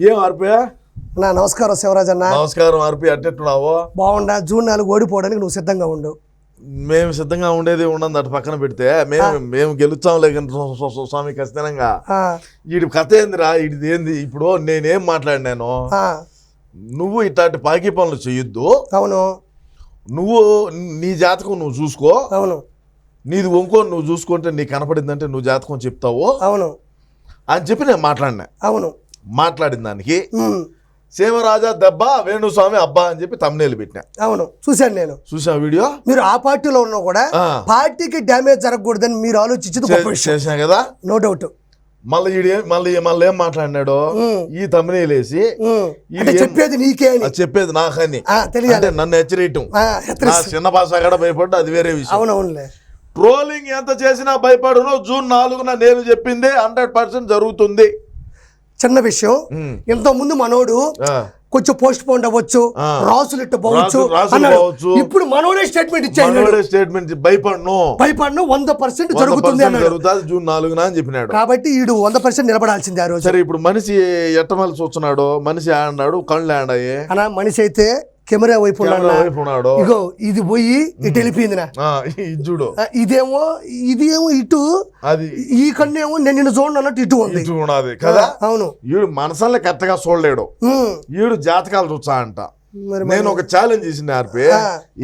ఏం ఆర్పి? నా నమస్కారం శివరాజ్ అన్న నమస్కారం ఆర్పి అట్టెట్టున్నావు? బాగుండా జూన్ నాలుగు ఓడిపోవడానికి నువ్వు సిద్ధంగా ఉండు. మేము సిద్ధంగా ఉండేది ఉండదు అటు పక్కన పెడితే మేము మేము స్వ- స్వామి ఖచ్చితంగా. వీడి కథ ఏందిరా? వీడిది ఏంది? ఇప్పుడు నేనేం మాట్లాడినాను నువ్వు ఇట్లాంటి పాకి పనులు చేయొద్దు అవును. నువ్వు నీ జాతకం నువ్వు చూసుకో. అవును. నీది వంకో నువ్వు చూసుకుంటే నీకు కనపడిందంటే నువ్వు జాతకం చెప్తావు. అవును. అని చెప్పి నేను మాట్లాడినా. అవును. మాట్లాడిన దానికి సీమరాజా దెబ్బ వేణుస్వామి అబ్బా అని చెప్పి తమ్నేలు పెట్టినా. అవును చూశాను నేను. చూసా వీడియో? మీరు ఆ పార్టీలో ఉన్నా కూడా. పార్టీకి డ్యామేజ్ జరగకూడదని మీరు ఆలోచించేది గొప్ప చే- విషయం. చేసినా కదా? నో డౌట్ మళ్ళీ మళ్ళీ మళ్ళీ ఏం మాట్లాడినాడు. ఈ తమ్నేలు వేసి ఉమ్, ఇది అంటే ఏం- చెప్పేది నీకే చెప్పేది నాకని. తెలియాలి. అంటే నన్ను హెచ్చరియటం. చిన్న భాష కూడా భయపడ్డా అది వేరే విషయం. అవును అవునులే ట్రోలింగ్ ఎంత చేసినా భయపడును జూన్ నాలుగున నేను చెప్పింది హండ్రెడ్ పర్సెంట్ జరుగుతుంది. చిన్న విషయం. ఇంత ముందు మనోడు కొంచెం పోస్ట్ పోన్ అవ్వచ్చు. రాసులు ఇట్టు పోవచ్చు. ఇప్పుడు మనోడే స్టేట్మెంట్ ఇచ్చాడు స్టేట్మెంట్ భయపడను. భయపడను వంద పర్సెంట్ జరుగుతుంది జరుగుతుంది జూన్ నాలుగున అని చెప్పినాడు. కాబట్టి ఈడు వంద పర్సెంట్ నిలబడాల్సిందే ఆ రోజు. సరే ఇప్పుడు మనిషి ఎట్టమల్లి చూస్తున్నాడు మనిషి ఆడినాడు కళ్ళు ఆడాయి అనా మనిషి అయితే కెమెరా వైపు ఉన్నాడు? ఇగో ఇది పోయి ఇటు వెళ్ళిపోయింది నా ఆ, ఇది చూడు. ఇదేమో ఇదేమో ఇటు అది ఈ కన్నేమో నేను నిన్ను చూడండి అన్నట్టు ఇటు ఉంది. ఉన్నది కదా? అవును. ఈడు మనసల్ని కరెక్ట్గా చూడలేడు. ఈడు జాతకాలు చూసా అంట. నేను ఒక ఛాలెంజ్ చేసిన ఆర్పి.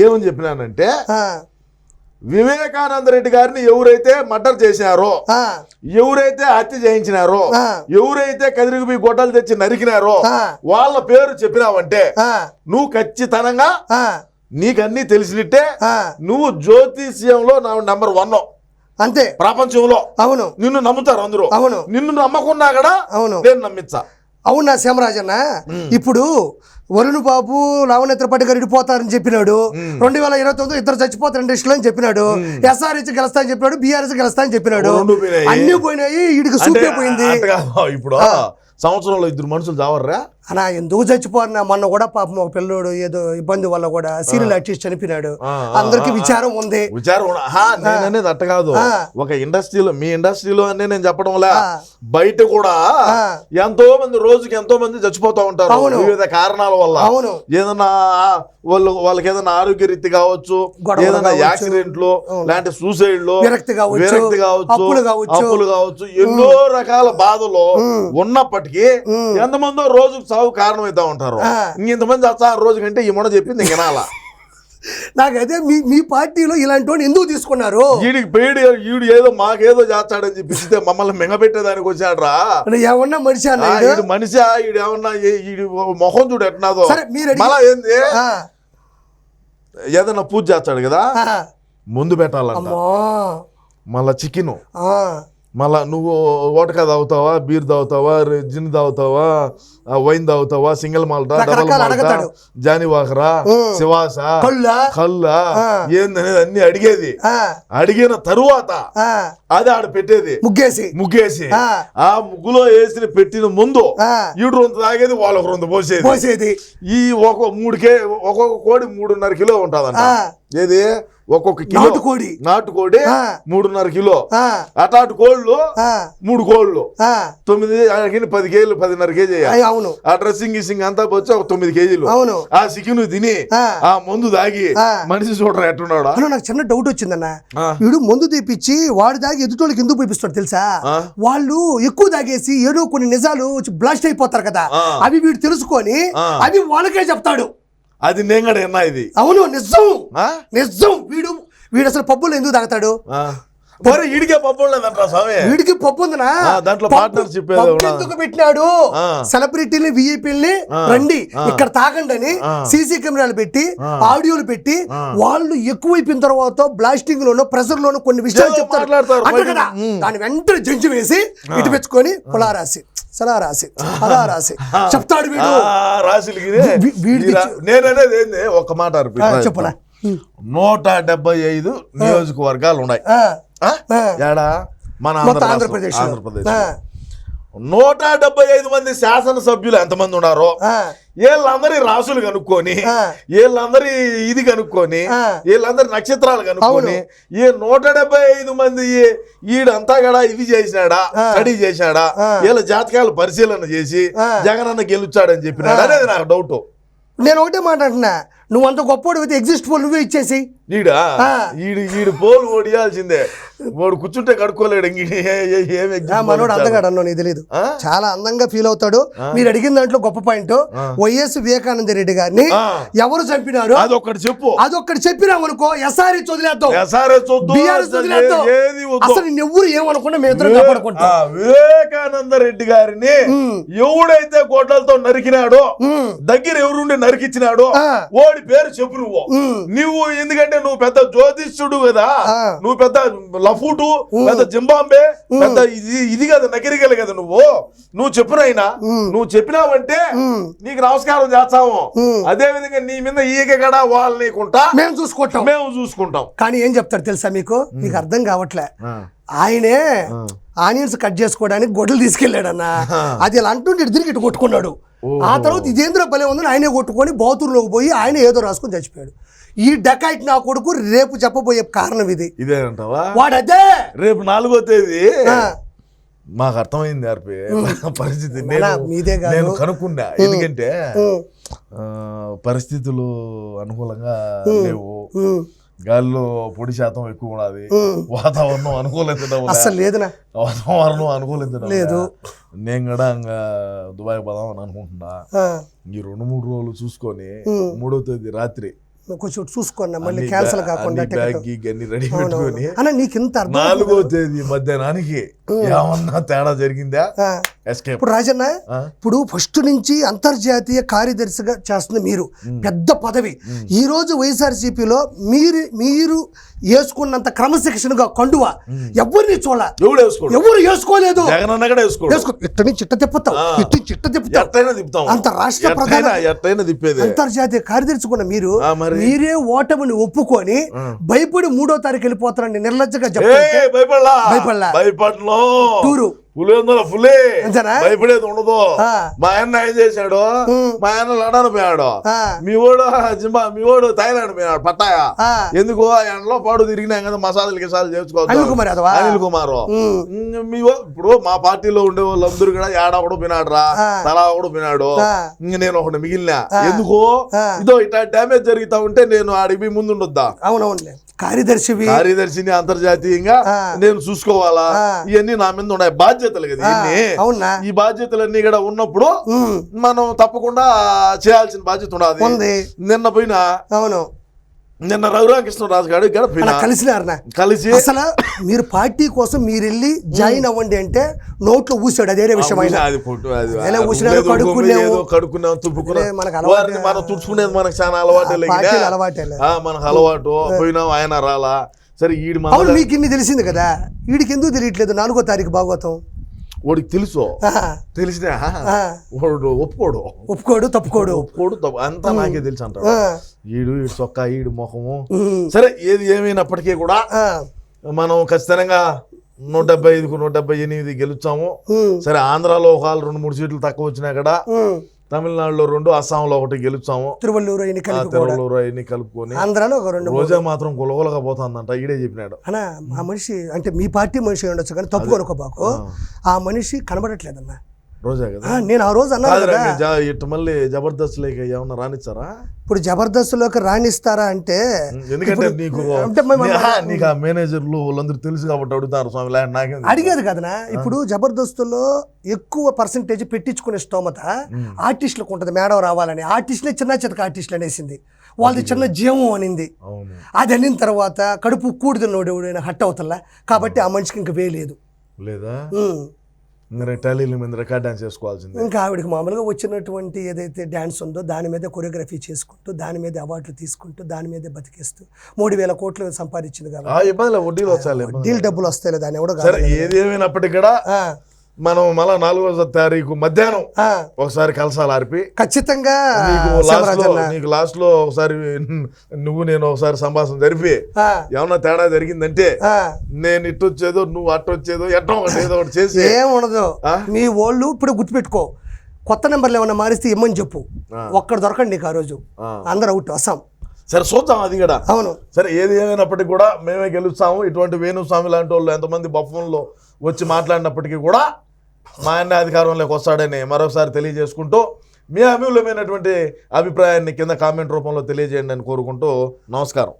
ఏమని చెప్పినానంటే వివేకానంద రెడ్డి గారిని ఎవరైతే మర్డర్ చేసినారో ఆ, ఎవరైతే హత్య చేయించినారో. ఎవరైతే కదిరికి గొడ్డలు తెచ్చి నరికినారో. వాళ్ళ పేరు చెప్పినావంటే ఆ, నువ్వు ఖచ్చితంగా ఆ, నీకన్నీ తెలిసినట్టే. నువ్వు జ్యోతిష్యంలో నా నంబర్ వన్ అంతే. ప్రపంచంలో. అవును. నిన్ను నమ్ముతారు అందరూ. అవును. నిన్ను నమ్మకున్నా కూడా అవును. నేను నమ్మించా అవునా శ్యామరాజన్న? ఇప్పుడు వరుణ్ బాబు లావణ్య త్రిపాఠి గారు ఇడిపోతారని చెప్పినాడు. రెండు వేల ఇరవై తొమ్మిది ఇద్దరు చచ్చిపోతారు ఇండస్ట్రీలో అని చెప్పినాడు. ఎస్ఆర్హెచ్ గెలుస్తా అని చెప్పినాడు బీఆర్ఎస్ గెలుస్తా అని చెప్పినాడు. అన్ని పోయినాయి వీడికి సూపే పోయింది. ఇప్పుడు సంవత్సరంలో ఇద్దరు మనుషులు చావర్రా? అనా ఎందుకు చచ్చిపోరన్నా మొన్న కూడా పాపం ఒక పిల్లోడు ఏదో ఇబ్బంది వల్ల కూడా సీరియల్ ఆర్టిస్ట్ చనిపోయినాడు. అందరికి విచారం ఉంది. విచారం అనేది అట్ట కాదు. ఒక ఇండస్ట్రీలో మీ ఇండస్ట్రీలో అనే నేను చెప్పడం లే. బయట కూడా. ఎంతో మంది రోజుకి ఎంతో మంది చచ్చిపోతా ఉంటారు. వివిధ కారణాల వల్ల. అవును. ఏదన్నా వాళ్ళు వాళ్ళకి ఏదైనా ఆరోగ్య రీతి కావచ్చు. ఏదైనా. యాక్సిడెంట్లు లాంటి సూసైడ్లు విరక్తి కావచ్చు, విరక్తి కావచ్చు అప్పులు కావచ్చు. ఎన్నో రకాల బాధలు ఉన్నప్పటికీ ఎంతమందో రోజుకు సాగు కారణమవుతా ఉంటారు. ఇంతమంది చచ్చా రోజు కంటే ఈ మొన్న చెప్పింది ఇంక వినాలా? నాకైతే మీ మీ పార్టీలో ఇలాంటి వాడిని ఎందుకు తీసుకున్నారు? వీడికి పేడి వీడు ఏదో మాకేదో చేస్తాడని చెప్పిస్తే మమ్మల్ని మింగబెట్టేదానికి వచ్చాడ్రా. ఏమన్నా మనిషి ఈడు? మనిషి ఈడు ఏమన్నా ఈడు మొహం చూడు ఎట్నాదో. మళ్ళా ఏంది? ఆ, ఏదైనా పూజ చేస్తాడు కదా? ముందు పెట్టాలంట. మళ్ళా చికెన్. మళ్ళా నువ్వు ఓటకా తాగుతావా? బీర్ తాగుతావా? జిన్ తాగుతావా? ఆ, వైన్ తాగుతావా? సింగిల్ మాల్టా? డబల్ మాల్టా. జాని వాకరా. శివాస? కల్లా. ఏందనేది అన్ని అడిగేది. అడిగిన తరువాత అది ఆడ పెట్టేది. ముగ్గేసి. ముగ్గేసి. ఆ. ముగ్గులో వేసిన పెట్టిన ముందు ఈడు రొంత తాగేది వాళ్ళకు రొంత పోసేది. పోసేది. ఈ ఒక మూడు కే ఒక్కొక్క కోడి మూడున్నర కిలో ఉంటుందంట. ఏది ఒక్కొక్క కిలో నాటుకోడి. నాటుకోడి. మూడున్నర కిలో ఆ, అటాటు కోళ్ళు ఆ, మూడు కోళ్ళు ఆ, తొమ్మిది ఆయనకి పది కేజీలు పదిన్నర కేజీ అవును ఆ డ్రెస్సింగ్ గిస్సింగ్ అంతా వచ్చి ఒక తొమ్మిది కేజీలు అవును ఆ చికెన్ తిని ఆ. మందు తాగి ఆ. మనిషి చూడరా ఎట్టున్నాడా అన్న నాకు చిన్న డౌట్ వచ్చిందన్న. వీడు మందు తీపిచ్చి వాడు దాగి ఎదుటోళ్ళకి ఎందుకు పోయిస్తాడు తెలుసా. వాళ్ళు ఎక్కువ తాగేసి ఏదో కొన్ని నిజాలు బ్లాస్ట్ అయిపోతారు కదా. అవి వీడు తెలుసుకొని. అవి వాళ్ళకే చెప్తాడు అది నేను కూడా విన్నా ఇది అవును నిజం? నిజం వీడు వీడు అసలు పబ్బులు ఎందుకు తాగుతాడు. మరి పప్పు స్వామి వీడికి పప్పు ఉందనా ఆ, దాంట్లో ఉన్నదా? ఎందుకు పెట్టినాడు. సెలబ్రిటీని విఐపీల్ని. రండి. ఇక్కడ తాగండి అని. సీసీ కెమెరాలు పెట్టి. ఆడియోలు పెట్టి. వాళ్ళు ఎక్కువైపోయిన తర్వాత బ్లాస్టింగ్ లోను ప్రెషర్ లోను కొన్ని విషయాలు చెప్తారు. కదా. దాని వెంటనే జంజి వేసి ఇటు పెంచుకొని కులా రాసి సలా రాసి అలా రాసి చెప్తాడు వీడు. రాశులకి నేననేది ఏంది ఒక్క మాట చెప్పునా? నూట డెబ్బై ఐదు నియోజకవర్గాలు ఉన్నాయి. ఏడా? మన ఆంధ్రప్రదేశ్ ఆంధ్రప్రదేశ్ నూట డెబ్బై ఐదు మంది శాసనసభ్యులు ఎంతమంది ఉన్నారో వీళ్ళందరి రాసులు కనుక్కొని. వీళ్ళందరి ఇది కనుక్కొని. వీళ్ళందరి నక్షత్రాలు కనుక్కొని ఈ నూట డెబ్బై ఐదు మంది ఈడంతా కూడా ఇది చేసినాడా. స్టడీ చేసినాడా. వీళ్ళ జాతకాలు పరిశీలన చేసి. జగనన్న గెలుచాడని చెప్పినాడు అనేది నాకు డౌట్ నేను ఒకటే మాట అంటున్నా నువ్వు అంత గొప్పోడు అయితే ఎగ్జిస్ట్ పోల్ నువ్వే ఇచ్చేసి. ఈడా. ఈడు ఈడు పోలు ఓడియాల్సిందే. వాడు కూర్చుంటే కడుక్కోలేడు మనోడు? అందగాడు అన్నో నీకు తెలియదు? చాలా అందంగా ఫీల్ అవుతాడు. మీరు అడిగిన దాంట్లో గొప్ప పాయింట్ వైఎస్ వివేకానంద రెడ్డి గారిని. ఎవరు చంపినారు? అదొక్కటి చెప్పు. అదొక్కటి చెప్పినామనుకో ఎస్ఆర్హెచ్ వదిలేద్దాం ఎస్ఆర్ఎస్ వద్దు బీఆర్ఎస్ అసలు వదిలేద్దాం ఎవ్వరు ఏమనుకున్నా మేము ఇద్దరం కాపాడుకుంటాం. వివేకానంద రెడ్డి గారిని ఎవడైతే గొడ్డలతో నరికినాడో. దగ్గర ఎవరుండి నరికిచ్చినాడో. ఓడి పేరు చెప్పు నువ్వు. నువ్వు ఎందుకంటే నువ్వు పెద్ద జ్యోతిష్యుడు కదా. నువ్వు పెద్ద లఫూటు పెద్ద జింబాంబే పెద్ద ఇది ఇది కదా నకిరిగలు కదా నువ్వు. నువ్వు చెప్పునైనా నువ్వు చెప్పినావంటే నీకు నమస్కారం చేస్తాము. అదే విధంగా నీ మీద ఈగ గడ వాళ్ళు నీకుంటా మేము చూసుకుంటాం. మేము చూసుకుంటాం. కానీ ఏం చెప్తాడు తెలుసా మీకు? మీకు అర్థం కావట్లే. ఆయనే ఆనియన్స్ కట్ చేసుకోవడానికి గొడ్డలు తీసుకెళ్ళాడన్న. అది ఇలా అంటుంటే ఇటు తిరిగి ఇటు కొట్టుకున్నాడు. ఆ తర్వాత ఇదేంద్ర భలే ఉందని ఆయనే కొట్టుకొని బాతురులోకి పోయి ఆయన ఏదో రాసుకొని చచ్చిపోయాడు. ఈ డెకాయిట్ నా కొడుకు రేపు చెప్పబోయే కారణం ఇది. ఇదేనంటావా? వాడు అదే రేపు నాలుగో తేదీ? మాకు అర్థమైంది ఆర్పి. పరిస్థితి. నేను మీదే. నేను కనుక్కున్నా. ఎందుకంటే పరిస్థితులు అనుకూలంగా లేవు. గాలిలో పొడి శాతం ఎక్కువ ఉన్నది. వాతావరణం అనుకూలించడం అస్సలు లేదునా వాతావరణం అనుకూలించడం లేదు. నేను కూడా ఇంకా దుబాయ్ పోదాం అని అనుకుంటున్నా. ఈ రెండు మూడు రోజులు చూసుకొని మూడో తేదీ రాత్రి కొంచెం చూసుకోండి మళ్ళీ క్యాన్సిల్ కాకుండా రెడీ పెట్టుకొని నీకు ఇంత నాలుగో తేదీ మధ్యాహ్నానికి ఏమన్నా తేడా జరిగిందా? ఇప్పుడు రాజన్న? ఇప్పుడు ఫస్ట్ నుంచి అంతర్జాతీయ కార్యదర్శిగా చేస్తుంది మీరు. పెద్ద పదవి. ఈ రోజు వైఎస్ఆర్సీపీలో మీరు మీరు వేసుకున్నంత క్రమశిక్షణగా కండువ. ఎవరిని చూడ ఎవరు వేసుకోలేదు? చిట్ట తిప్పుతావు. ఆ. ఇట్టి చిట్ట తిప్పుతాం. అంత రాష్ట్ర ప్రధాన- అంతర్జాతీయ కార్యదర్శి కూడా మీరు. మరి? ఓటమిని ఒప్పుకొని భయపడి మూడో తారీఖు వెళ్ళిపోతారండి నిర్లజ్జగా భయపడలా. భయపడలా. భయపడలో. టూరు. పులిందల పులే? భయపడేది ఉండదు. మా ఆయన ఏం చేశాడు? మా ఆయన లండన్ పోయాడు. మీ వాడు జింబా మీ వాడు థైలాండ్ పోయాడు పట్టాయా. ఎందుకు? ఆ ఎండలో పాడు తిరిగినా కదా మసాలాలు గిసాలు చేసుకోవచ్చు అనిల్ కుమార్. మీ ఇప్పుడు మా పార్టీలో ఉండే వాళ్ళందరూ కూడా ఏడ ఒకడు పినాడు రా. తలా ఒకడు పినాడు. ఇంక నేను ఒకటి మిగిలిన. ఎందుకు. ఇదో ఇట్లా డ్యామేజ్ జరుగుతా ఉంటే నేను ఆడికి ముందు ఉండొద్దా అవునవునులే. కార్యదర్శివి కార్యదర్శిని అంతర్జాతీయంగా. నేను చూసుకోవాలా. ఇవన్నీ నా మీద ఉన్నాయి. బాధ్యతలు కదా అవునా? ఈ బాధ్యతలన్నీ కూడా ఉన్నప్పుడు మనం తప్పకుండా చేయాల్సిన బాధ్యత ఉంది. నిన్న పోయినా అవును. నిన్న రఘురామకృష్ణరాజు గారు అలా కలిసినారనా కలిసి అసలు మీరు పార్టీ కోసం మీరు వెళ్ళి జాయిన్ అవ్వండి అంటే నోట్లో ఊసాడు అదే విషయం ఆయన. అది ఫోటో అది ఎలా అది ఊసినారు, ఉండేది కడుక్కునేవు. ఏదో కడుక్కున్నాం తుప్పుకున్నాం. అలవాటే. మనం తుడుచుకునేది మనకు చాలా అలవాటే. ఆ, మనకు అలవాటు. పోయినాం ఆయన రాలా. సరే ఈడి మన మీకు ఇన్ని తెలిసింది కదా? వీడికి ఎందుకు తెలియట్లేదు నాలుగో తారీఖు భాగవతం? వాడికి తెలుసు? తెలిసినా? వాడు ఒప్పుకోడు. ఒప్పుకోడు తప్పుకోడు. ఒప్పుకోడు తప్పు. అంతా నాకే తెలుసు అంటాడు. ఈడు ఈడు చొక్కా ఈడు ముఖము. సరే ఏది ఏమైనప్పటికీ కూడా మనం ఖచ్చితంగా నూట డెబ్బై ఐదుకు నూట డెబ్బై ఎనిమిది గెలుచాము సరే ఆంధ్రాలో ఒక రెండు మూడు సీట్లు తక్కువ వచ్చినా కూడా. తమిళనాడులో రెండు అస్సాంలో ఒకటి గెలుచాము తిరువల్లూరు ఎన్నికలు కూడా తిరువల్లూరు అవన్నీ కలుపుకొని ఆంధ్రాలో ఒక రెండు రోజా మాత్రం గులగులగా పోతుందంట ఈడే చెప్పినాడు. అన్న ఆ మనిషి అంటే మీ పార్టీ మనిషి ఉండొచ్చు కానీ తప్పు అనుకోబాకు ఆ మనిషి కనబడట్లేదన్న. రోజా కదా? నేను ఆ రోజు అన్నాను కదా. ఇటు మళ్ళీ జబర్దస్త్ లేక ఏమన్నా రానిచ్చారా? ఇప్పుడు జబర్దస్త్లోకి రాణిస్తారా అంటే ఎందుకంటే నీకు నీకు ఆ మేనేజర్లు వాళ్ళందరూ తెలుసు కాబట్టి అడుగుతారు స్వామి నాకేం. అడిగేది కదనా? ఇప్పుడు జబర్దస్త్లో ఎక్కువ పర్సంటేజ్ పెట్టించుకునే స్తోమత ఆర్టిస్టులకు ఉంటుంది మేడం రావాలని. ఆర్టిస్టులే చిన్న చితక ఆర్టిస్టులు అనేసింది. వాళ్ళది చిన్న జీవం అనింది. అది అనిన తర్వాత కడుపు కూడుతున్నోడు హట్ అవుతల్లా కాబట్టి ఆ మనిషికి ఇంక వేయలేదు లేదా? టాలీల మీద రికార్డ్ డాన్స్ చేసుకోవాల్సిందే. ఇంకా ఆవిడకి మామూలుగా వచ్చినటువంటి ఏదైతే డ్యాన్స్ ఉందో దాని మీద కొరియోగ్రఫీ చేసుకుంటూ దాని మీద అవార్డులు తీసుకుంటూ దాని మీదే బతికేస్తూ మూడు వేల కోట్లు సంపాదించింది ఇబ్బందిలే వడ్డీలు వచ్చాలి డీల్ డబ్బులు వస్తాయి దాన్ని కాదు ఏది ఏమైనప్పటికీ కూడా మనం మళ్ళా నాలుగో తారీఖు మధ్యాహ్నం ఒకసారి కలసాలు ఆర్పి. ఖచ్చితంగా నీకు లాస్ట్లో ఒకసారి నువ్వు నేను ఒకసారి సంభాషణ జరిపి ఏమన్నా తేడా జరిగిందంటే. నేను ఇటు వచ్చేదో నువ్వు అటు వచ్చేదో ఎట్టో ఒకటి ఏదో ఒకటి చేసి ఏం ఉండదు. ఆ? మీ ఓళ్ళు ఇప్పుడు గుర్తుపెట్టుకో. కొత్త నెంబర్లు ఏమన్నా మారిస్తే ఇమ్మని చెప్పు. ఒక్కడ దొరకండి నీకు ఆ రోజు. అందరు అవుట్ అస్సాం. సరే చూద్దాం అది కూడా. అవును. సరే ఏది ఏమైనప్పటికీ కూడా మేమే గెలుస్తాము. ఇటువంటి వేణుస్వామి లాంటి వాళ్ళు ఎంతమంది బఫంలో వచ్చి మాట్లాడినప్పటికీ కూడా మా ఆయన అధికారంలోకి వస్తాడని మరొకసారి తెలియజేసుకుంటూ మీ అమూల్యమైనటువంటి అభిప్రాయాన్ని కింద కామెంట్ రూపంలో తెలియజేయండి అని కోరుకుంటూ నమస్కారం.